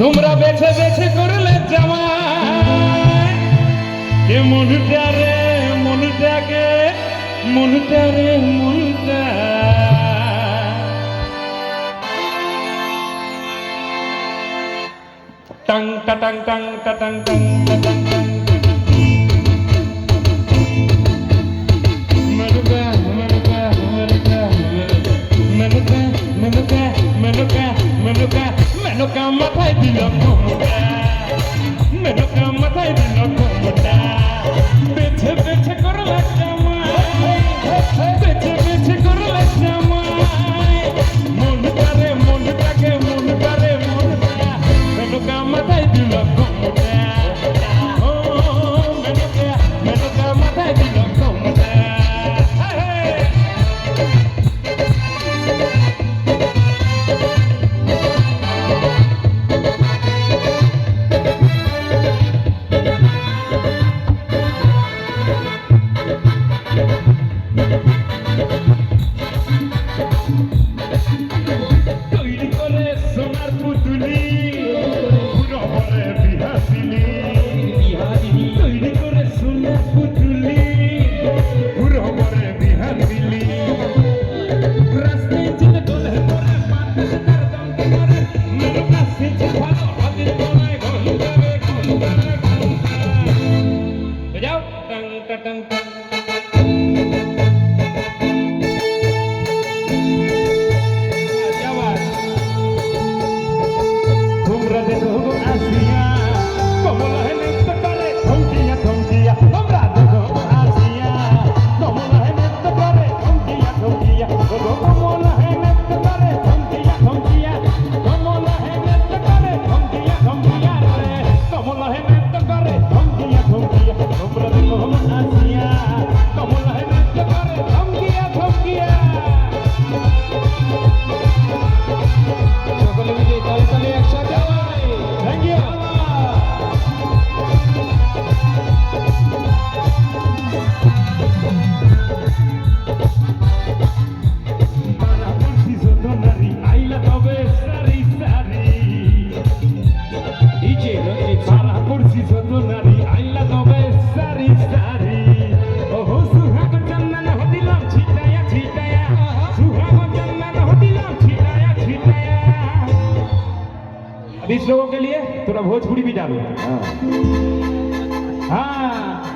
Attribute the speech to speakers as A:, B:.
A: তোমরা বেছে বেছে করলে জামাই এ মনটা রে মনটাকে মনটা রে মনটা tang ta tang tang ta tang tang ta tang tang মাথায় দিলাম ঘুমটা। মেনকা মাথায় দিলাম ঘুমটা। বেছে বেছে করলা জামাই বেছে বেছে করলা জামাই মনটারে মনটাকে মনটারে মনটা। মেনকা মাথায় দিলাম Dun, dun, dun, dun. कुछ लोगों के लिए थोड़ा भोजपुरी भी डालो हाँ हाँ